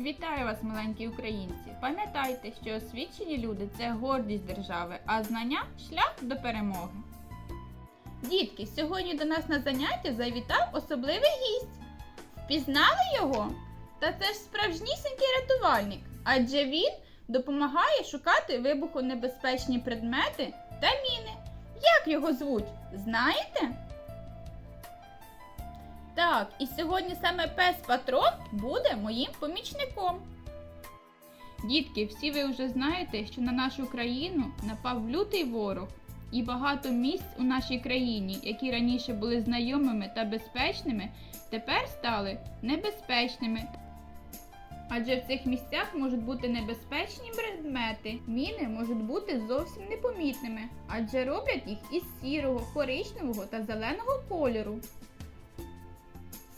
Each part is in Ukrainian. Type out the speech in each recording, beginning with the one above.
Вітаю вас, маленькі українці! Пам'ятайте, що освічені люди це гордість держави, а знання шлях до перемоги. Дітки, сьогодні до нас на заняття завітав особливий гість. Впізнали його? Та це ж справжнісінький рятувальник, адже він допомагає шукати вибухонебезпечні предмети та міни. Як його звуть? Знаєте? Так, і сьогодні саме пес Патрон буде моїм помічником. Дітки, всі ви вже знаєте, що на нашу країну напав лютий ворог, і багато місць у нашій країні, які раніше були знайомими та безпечними, тепер стали небезпечними. Адже в цих місцях можуть бути небезпечні предмети, міни можуть бути зовсім непомітними, адже роблять їх із сірого, коричневого та зеленого кольору.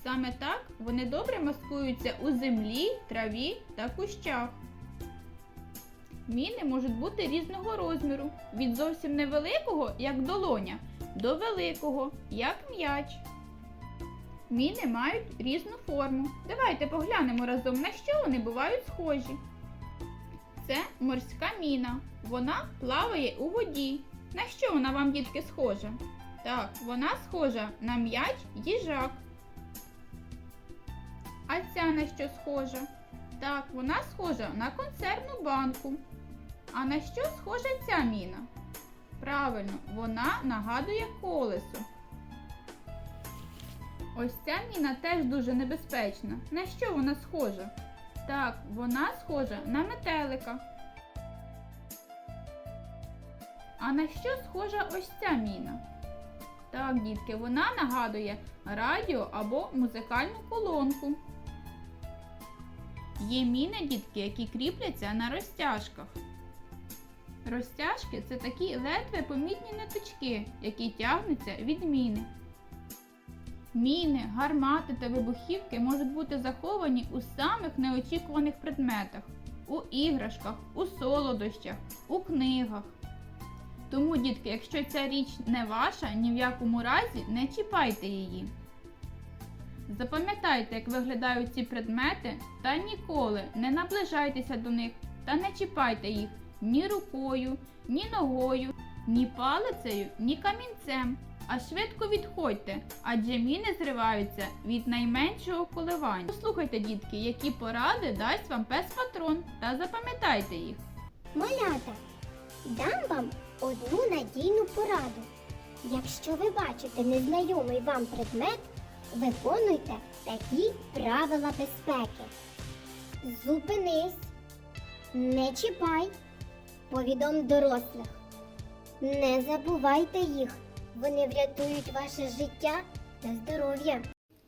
Саме так вони добре маскуються у землі, траві та кущах. Міни можуть бути різного розміру, від зовсім невеликого, як долоня, до великого, як м'яч. Міни мають різну форму. Давайте поглянемо разом, на що вони бувають схожі. Це морська міна. Вона плаває у воді. На що вона вам, дітки, схожа? Так, вона схожа на м'яч їжак. А ця на що схожа? Так, вона схожа на консервну банку. А на що схожа ця міна? Правильно, вона нагадує колесо. Ось ця міна теж дуже небезпечна. На що вона схожа? Так, вона схожа на метелика. А на що схожа ось ця міна? Так, дітки, вона нагадує радіо або музикальну колонку. Є міни, дітки, які кріпляться на розтяжках. Розтяжки це такі ледве помітні ниточки, які тягнуться від міни. Міни, гармати та вибухівки можуть бути заховані у самих неочікуваних предметах, у іграшках, у солодощах, у книгах. Тому, дітки, якщо ця річ не ваша, ні в якому разі не чіпайте її. Запам'ятайте, як виглядають ці предмети, та ніколи не наближайтеся до них та не чіпайте їх ні рукою, ні ногою, ні палицею, ні камінцем, а швидко відходьте, адже міни зриваються від найменшого коливання. Послухайте, дітки, які поради дасть вам пес патрон, та запам'ятайте їх. Малята, дам вам одну надійну пораду. Якщо ви бачите незнайомий вам предмет, виконуйте такі правила безпеки. Зупинись, не чіпай, повідом дорослих. Не забувайте їх, вони врятують ваше життя та здоров'я.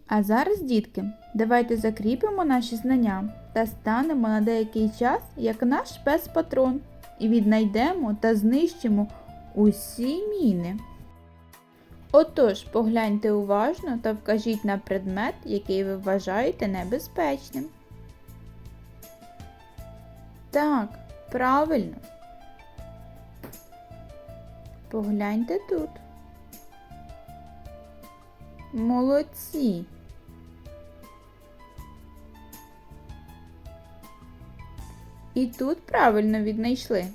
А зараз, дітки, давайте закріпимо наші знання та станемо на деякий час як наш пес-патрон і віднайдемо та знищимо усі міни. Отож, погляньте уважно та вкажіть на предмет, який ви вважаєте небезпечним. Так, правильно. Погляньте тут. Молодці. І тут правильно віднайшли.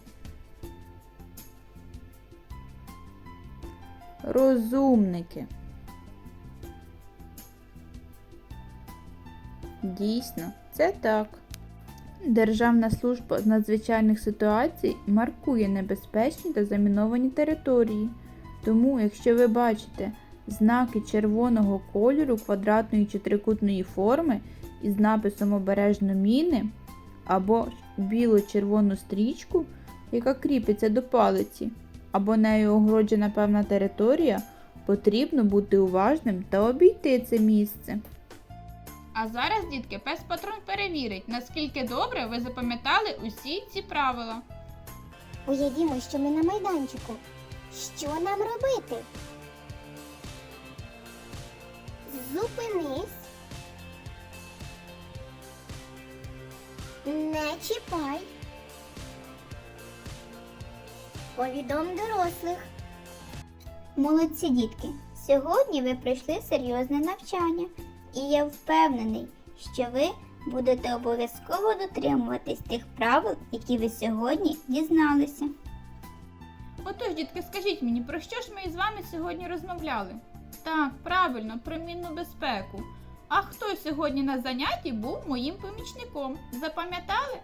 Розумники. Дійсно, це так. Державна служба з надзвичайних ситуацій маркує небезпечні та заміновані території. Тому, якщо ви бачите знаки червоного кольору квадратної чи трикутної форми із написом обережно міни або біло-червону стрічку, яка кріпиться до палиці, або нею огороджена певна територія, потрібно бути уважним та обійти це місце. А зараз, дітки, пес патрон перевірить, наскільки добре ви запам'ятали усі ці правила. Уявімо, що ми на майданчику. Що нам робити? Зупинись. Не чіпай. Повідом дорослих. Молодці дітки. Сьогодні ви пройшли серйозне навчання, і я впевнений, що ви Будете обов'язково дотримуватись тих правил, які ви сьогодні дізналися. Отож, дітки, скажіть мені, про що ж ми із вами сьогодні розмовляли? Так, правильно, про мінну безпеку. А хто сьогодні на занятті був моїм помічником? Запам'ятали?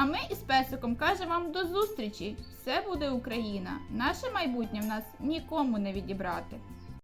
А ми із песиком кажемо вам до зустрічі. Все буде Україна. Наше майбутнє в нас нікому не відібрати.